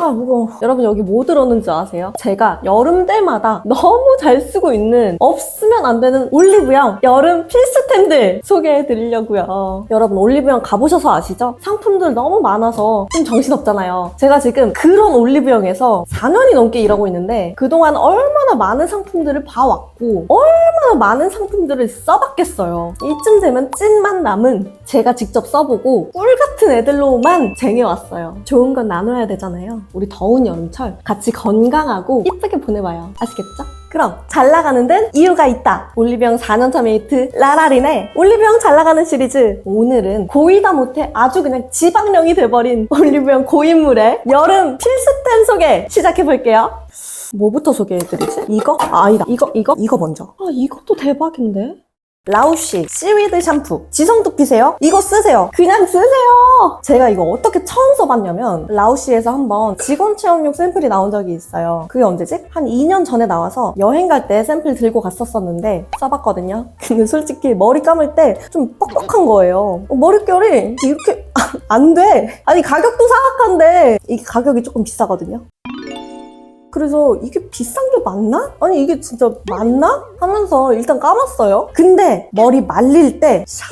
아 무거워 여러분 여기 뭐 들었는지 아세요? 제가 여름 때마다 너무 잘 쓰고 있는 없으면 안 되는 올리브영 여름 필수템들 소개해 드리려고요 여러분 올리브영 가보셔서 아시죠? 상품들 너무 많아서 좀 정신없잖아요 제가 지금 그런 올리브영에서 4년이 넘게 일하고 있는데 그동안 얼마나 많은 상품들을 봐왔고 얼마나 많은 상품들을 써봤겠어요 이쯤 되면 찐만 남은 제가 직접 써보고 꿀 같은 애들로만 쟁여왔어요 좋은 건 나눠야 되잖아요 우리 더운 여름철 같이 건강하고 이쁘게 보내봐요 아시겠죠? 그럼 잘 나가는 데는 이유가 있다. 올리브영 4년차 메이트 라라린의 올리브영 잘 나가는 시리즈. 오늘은 고이다 못해 아주 그냥 지방령이 돼버린 올리브영 고인물의 여름 필수템 소개 시작해볼게요. 뭐부터 소개해드리지? 이거? 아, 아니다. 이거, 이거, 이거 먼저. 아, 이것도 대박인데? 라우시 시위드 샴푸 지성 두피세요? 이거 쓰세요 그냥 쓰세요 제가 이거 어떻게 처음 써봤냐면 라우시에서 한번 직원 체험용 샘플이 나온 적이 있어요 그게 언제지? 한 2년 전에 나와서 여행 갈 때 샘플 들고 갔었었는데 써봤거든요 근데 솔직히 머리 감을 때 좀 뻑뻑한 거예요 어, 머릿결이 이렇게 안 돼 아니 가격도 사악한데 이게 가격이 조금 비싸거든요 그래서 이게 비싼 게 맞나? 아니 이게 진짜 맞나? 하면서 일단 감았어요. 근데 머리 말릴 때 샤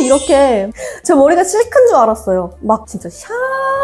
이렇게 제 머리가 실크인 줄 알았어요. 막 진짜 샤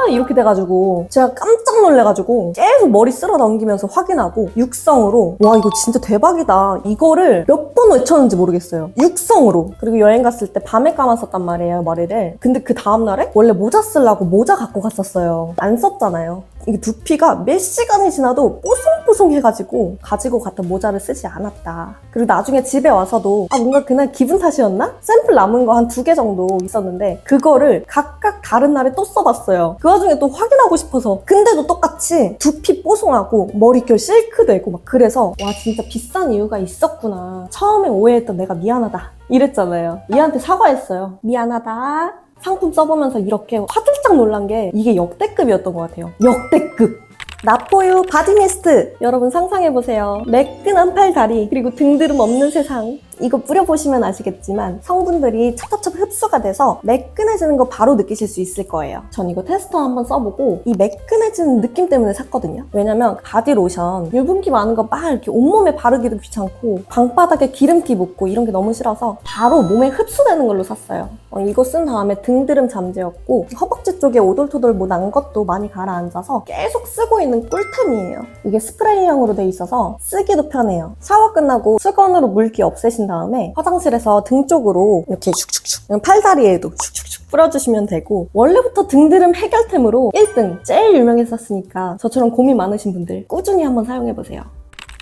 이렇게 돼가지고 제가 깜짝 놀래가지고 계속 머리 쓸어 넘기면서 확인하고 육성으로 와 이거 진짜 대박이다. 이거를 몇 번 외쳤는지 모르겠어요. 육성으로 그리고 여행 갔을 때 밤에 감았었단 말이에요 머리를. 근데 그 다음날에 원래 모자 쓰려고 모자 갖고 갔었어요. 안 썼잖아요. 이게 두피가 몇 시간이 지나도 뽀송뽀송해가지고 가지고 갔던 모자를 쓰지 않았다. 그리고 나중에 집에 와서도 아 뭔가 그날 기분 탓이었나? 샘플 남은 거 한 두 개 정도 있었는데 그거를 각각 다른 날에 또 써봤어요. 그 와중에 또 확인하고 싶어서 근데도 똑같이 두피 뽀송하고 머릿결 실크되고 막 그래서 와 진짜 비싼 이유가 있었구나. 처음에 오해했던 내가 미안하다 이랬잖아요. 얘한테 사과했어요. 미안하다. 상품 써보면서 이렇게 화들짝 놀란 게 이게 역대급이었던 것 같아요. 역대급! 나포유 바디미스트! 여러분 상상해보세요. 매끈한 팔다리, 그리고 등드름 없는 세상. 이거 뿌려보시면 아시겠지만 성분들이 찹찹찹 흡수가 돼서 매끈해지는 거 바로 느끼실 수 있을 거예요. 전 이거 테스터 한번 써보고 이 매끈해지는 느낌 때문에 샀거든요. 왜냐면 바디 로션 유분기 많은 거 막 이렇게 온몸에 바르기도 귀찮고 방바닥에 기름기 묻고 이런 게 너무 싫어서 바로 몸에 흡수되는 걸로 샀어요. 어, 이거 쓴 다음에 등드름 잠재웠고 허벅지 쪽에 오돌토돌 뭐 난 것도 많이 가라앉아서 계속 쓰고 있는 꿀템이에요. 이게 스프레이형으로 돼 있어서 쓰기도 편해요. 샤워 끝나고 수건으로 물기 없애신 다음에 화장실에서 등 쪽으로 이렇게 슉슉슉 팔다리에도 슉슉슉 뿌려주시면 되고 원래부터 등드름 해결템으로 1등 제일 유명했었으니까 저처럼 고민 많으신 분들 꾸준히 한번 사용해보세요.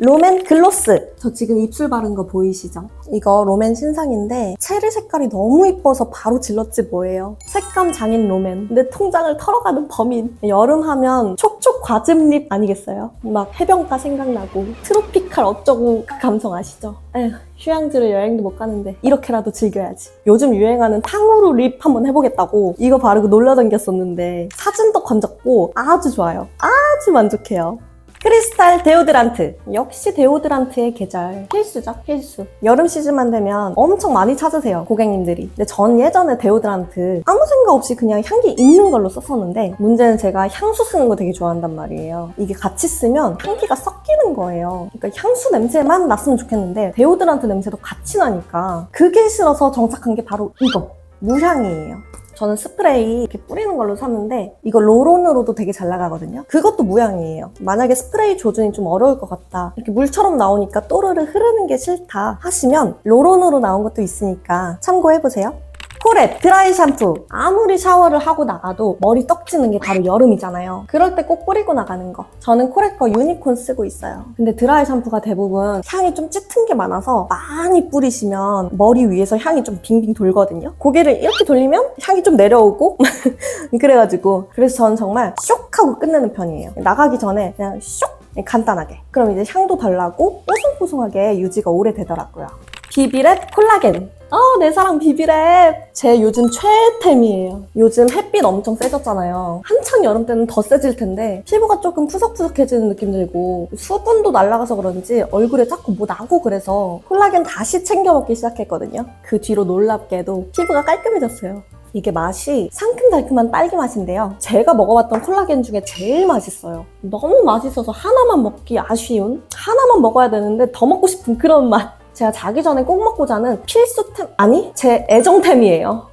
롬앤 글로스. 저 지금 입술 바른 거 보이시죠? 이거 롬앤 신상인데 체리 색깔이 너무 이뻐서 바로 질렀지 뭐예요. 색감 장인 롬앤. 내 통장을 털어가는 범인. 여름 하면 촉촉 과즙립 아니겠어요? 막 해변가 생각나고 트로피칼 어쩌고 그 감성 아시죠? 에휴. 휴양지를 여행도 못 가는데 이렇게라도 즐겨야지. 요즘 유행하는 탕후루 립 한번 해보겠다고 이거 바르고 놀러다녔었는데 사진도 건졌고 아주 좋아요. 아주 만족해요. 크리스탈 데오드란트. 역시 데오드란트의 계절. 필수죠, 필수. 여름 시즌만 되면 엄청 많이 찾으세요, 고객님들이. 근데 전 예전에 데오드란트 아무 생각 없이 그냥 향기 있는 걸로 썼었는데 문제는 제가 향수 쓰는 거 되게 좋아한단 말이에요. 이게 같이 쓰면 향기가 섞이는 거예요. 그러니까 향수 냄새만 났으면 좋겠는데 데오드란트 냄새도 같이 나니까 그게 싫어서 정착한 게 바로 이거. 무향이에요. 저는 스프레이 이렇게 뿌리는 걸로 샀는데 이거 롤온으로도 되게 잘 나가거든요. 그것도 무향이에요. 만약에 스프레이 조준이 좀 어려울 것 같다. 이렇게 물처럼 나오니까 또르르 흐르는 게 싫다 하시면 롤온으로 나온 것도 있으니까 참고해보세요. 코렛 드라이 샴푸. 아무리 샤워를 하고 나가도 머리 떡지는 게 바로 여름이잖아요. 그럴 때 꼭 뿌리고 나가는 거. 저는 코렛 거 유니콘 쓰고 있어요. 근데 드라이 샴푸가 대부분 향이 좀 짙은 게 많아서 많이 뿌리시면 머리 위에서 향이 좀 빙빙 돌거든요. 고개를 이렇게 돌리면 향이 좀 내려오고 그래가지고. 그래서 저는 정말 쇽 하고 끝내는 편이에요. 나가기 전에 그냥 쇽 간단하게. 그럼 이제 향도 덜 나고 뽀송뽀송하게 유지가 오래 되더라고요 비비랩 콜라겐 어, 내 사랑 비비랩. 제 요즘 최애템이에요. 요즘 햇빛 엄청 세졌잖아요. 한창 여름 때는 더 세질 텐데 피부가 조금 푸석푸석해지는 느낌 들고 수분도 날아가서 그런지 얼굴에 자꾸 뭐 나고 그래서 콜라겐 다시 챙겨 먹기 시작했거든요. 그 뒤로 놀랍게도 피부가 깔끔해졌어요. 이게 맛이 상큼달큼한 딸기 맛인데요. 제가 먹어봤던 콜라겐 중에 제일 맛있어요. 너무 맛있어서 하나만 먹기 아쉬운? 하나만 먹어야 되는데 더 먹고 싶은 그런 맛. 제가 자기 전에 꼭 먹고 자는 필수템, 아니, 제 애정템이에요.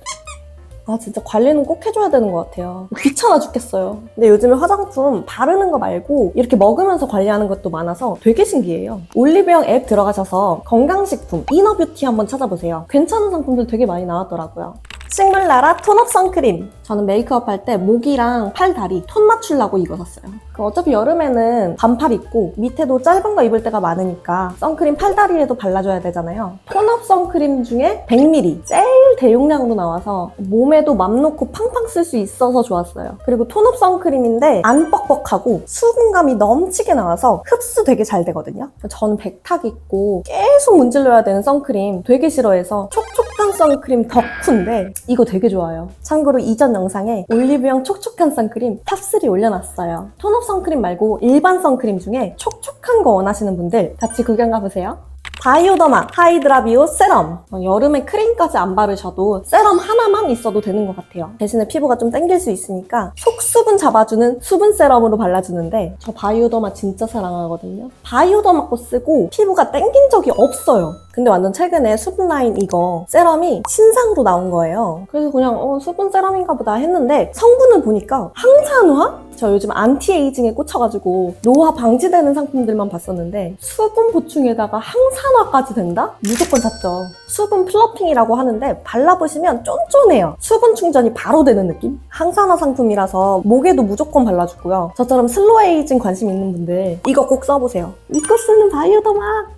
아, 진짜 관리는 꼭 해줘야 되는 것 같아요. 귀찮아 죽겠어요. 근데 요즘에 화장품 바르는 거 말고 이렇게 먹으면서 관리하는 것도 많아서 되게 신기해요. 올리브영 앱 들어가셔서 건강식품, 이너뷰티 한번 찾아보세요. 괜찮은 상품들 되게 많이 나왔더라고요. 식물나라 톤업 선크림. 저는 메이크업 할 때 목이랑 팔, 다리 톤 맞추려고 이거 샀어요. 그 어차피 여름에는 반팔 입고 밑에도 짧은 거 입을 때가 많으니까 선크림 팔 다리에도 발라줘야 되잖아요. 톤업 선크림 중에 100ml 제일 대용량으로 나와서 몸에도 맘 놓고 팡팡 쓸 수 있어서 좋았어요. 그리고 톤업 선크림인데 안 뻑뻑하고 수분감이 넘치게 나와서 흡수 되게 잘 되거든요. 저는 백탁 있고 계속 문질러야 되는 선크림 되게 싫어해서 촉촉한 선크림 덕후인데 이거 되게 좋아요. 참고로 이전 영상에 올리브영 촉촉한 선크림 탑3 올려놨어요. 톤업 선크림 말고 일반 선크림 중에 촉촉한 거 원하시는 분들 같이 구경 가보세요. 바이오더마 하이드라비오 세럼. 어, 여름에 크림까지 안 바르셔도 세럼 하나만 있어도 되는 것 같아요. 대신에 피부가 좀 땡길 수 있으니까 속수분 잡아주는 수분 세럼으로 발라주는데 저 바이오더마 진짜 사랑하거든요. 바이오더마 거 쓰고 피부가 땡긴 적이 없어요. 근데 완전 최근에 수분 라인 이거 세럼이 신상으로 나온 거예요. 그래서 그냥 어, 수분 세럼인가 보다 했는데 성분을 보니까 항산화? 저 요즘 안티에이징에 꽂혀가지고 노화 방지되는 상품들만 봤었는데 수분 보충에다가 항산화 까지 된다? 무조건 샀죠. 수분 플러핑이라고 하는데 발라보시면 쫀쫀해요. 수분 충전이 바로 되는 느낌? 항산화 상품이라서 목에도 무조건 발라주고요. 저처럼 슬로우 에이징 관심 있는 분들 이거 꼭 써보세요. 믿고 쓰는 바이오더마!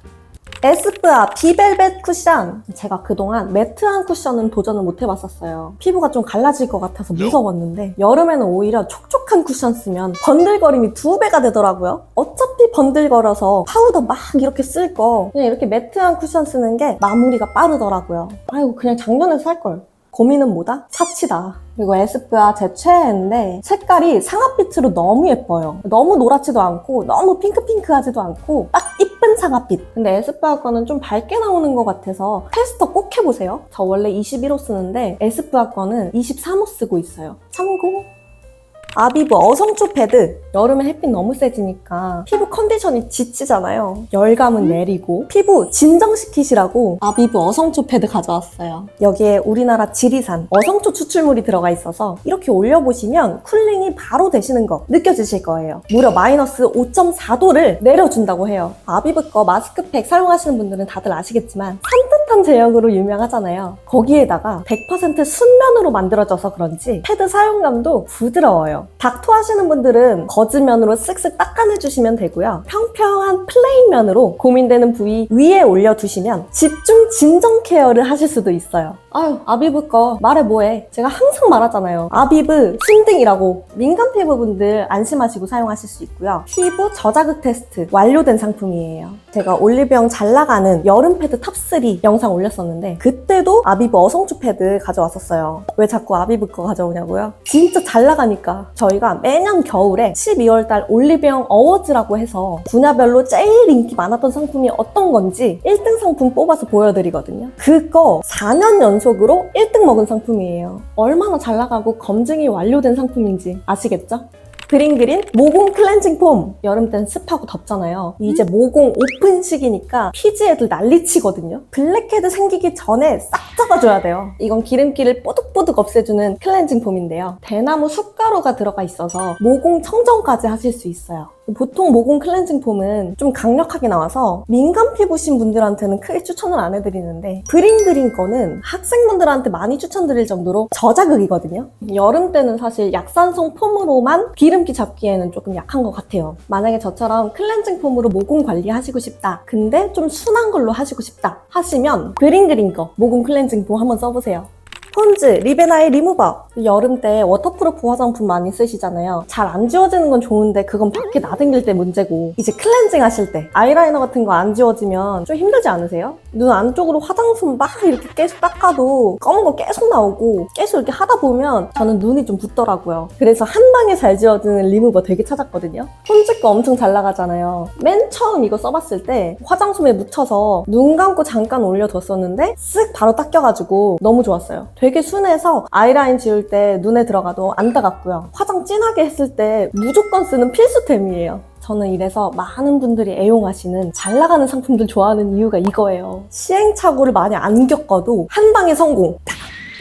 에스쁘아 비벨벳 쿠션 제가 그동안 매트한 쿠션은 도전을 못 해봤었어요 피부가 좀 갈라질 것 같아서 무서웠는데 여름에는 오히려 촉촉한 쿠션 쓰면 번들거림이 두 배가 되더라고요 어차피 번들거려서 파우더 막 이렇게 쓸 거 그냥 이렇게 매트한 쿠션 쓰는 게 마무리가 빠르더라고요 아이고 그냥 작년에 살걸 고민은 뭐다? 사치다. 그리고 에스쁘아 제 최애인데 색깔이 상아빛으로 너무 예뻐요. 너무 노랗지도 않고 너무 핑크핑크하지도 않고 딱이 쁜 상아빛. 근데 에스쁘아 거는 좀 밝게 나오는 것 같아서 테스터 꼭 해보세요. 저 원래 21호 쓰는데 에스쁘아 거는 23호 쓰고 있어요. 참고. 아비브 어성초 패드. 여름에 햇빛 너무 세지니까 피부 컨디션이 지치잖아요. 열감은 내리고 피부 진정시키시라고 아비브 어성초 패드 가져왔어요. 여기에 우리나라 지리산 어성초 추출물이 들어가 있어서 이렇게 올려보시면 쿨링이 바로 되시는 거 느껴지실 거예요. 무려 마이너스 5.4도를 내려준다고 해요. 아비브 거 마스크팩 사용하시는 분들은 다들 아시겠지만 산뜻한 제형으로 유명하잖아요. 거기에다가 100% 순면으로 만들어져서 그런지 패드 사용감도 부드러워요 닥터 하시는 분들은 거즈면으로 쓱쓱 닦아내주시면 되고요. 평평한 플레인 면으로 고민되는 부위 위에 올려두시면 집중 진정 케어를 하실 수도 있어요. 아유, 아비브 거 말해 뭐해. 제가 항상 말하잖아요. 아비브 순딩이라고 민감 피부분들 안심하시고 사용하실 수 있고요. 피부 저자극 테스트 완료된 상품이에요. 제가 올리브영 잘 나가는 여름 패드 탑3 영상 올렸었는데 그때도 아비브 어성초 패드 가져왔었어요. 왜 자꾸 아비브 거 가져오냐고요? 진짜 잘 나가니까 저희가 매년 겨울에 12월달 올리브영 어워즈라고 해서 분야별로 제일 인기 많았던 상품이 어떤 건지 1등 상품 뽑아서 보여드리거든요. 그거 4년 연속으로 1등 먹은 상품이에요. 얼마나 잘 나가고 검증이 완료된 상품인지 아시겠죠? 그린그린 모공 클렌징 폼. 여름 땐 습하고 덥잖아요. 이제 모공 오픈 시기니까 피지 애들 난리치거든요. 블랙헤드 생기기 전에 싹 잡아줘야 돼요. 이건 기름기를 뽀득뽀득 없애주는 클렌징 폼인데요. 대나무 숯가루가 들어가 있어서 모공 청정까지 하실 수 있어요 보통 모공 클렌징 폼은 좀 강력하게 나와서 민감 피부신 분들한테는 크게 추천을 안 해드리는데 그린그린 거는 학생분들한테 많이 추천드릴 정도로 저자극이거든요. 여름 때는 사실 약산성 폼으로만 기름기 잡기에는 조금 약한 것 같아요. 만약에 저처럼 클렌징 폼으로 모공 관리하시고 싶다. 근데 좀 순한 걸로 하시고 싶다. 하시면 그린그린 거 모공 클렌징 폼 한번 써보세요. 폰즈 리베나의 리무버. 여름 때 워터프루프 화장품 많이 쓰시잖아요. 잘 안 지워지는 건 좋은데 그건 밖에 나댕길 때 문제고. 이제 클렌징 하실 때 아이라이너 같은 거 안 지워지면 좀 힘들지 않으세요? 눈 안쪽으로 화장품 막 이렇게 계속 닦아도 검은 거 계속 나오고 계속 이렇게 하다 보면 저는 눈이 좀 붓더라고요. 그래서 한 방에 잘 지워지는 리무버 되게 찾았거든요. 폰즈 거 엄청 잘 나가잖아요. 맨 처음 이거 써봤을 때 화장솜에 묻혀서 눈 감고 잠깐 올려뒀었는데 쓱 바로 닦여가지고 너무 좋았어요 되게 순해서 아이라인 지울 때 눈에 들어가도 안 따갑고요. 화장 진하게 했을 때 무조건 쓰는 필수템이에요. 저는 이래서 많은 분들이 애용하시는 잘 나가는 상품들 좋아하는 이유가 이거예요. 시행착오를 많이 안 겪어도 한 방에 성공. 딱!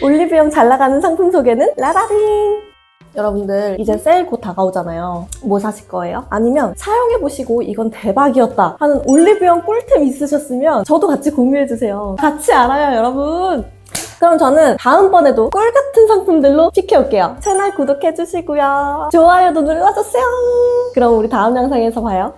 올리브영 잘 나가는 상품 소개는 라라링! 여러분들 이제 세일 곧 다가오잖아요. 뭐 사실 거예요? 아니면 사용해보시고 이건 대박이었다 하는 올리브영 꿀템 있으셨으면 저도 같이 공유해주세요. 같이 알아요, 여러분. 그럼 저는 다음번에도 꿀 같은 상품들로 픽해올게요. 채널 구독해주시고요. 좋아요도 눌러주세요. 그럼 우리 다음 영상에서 봐요.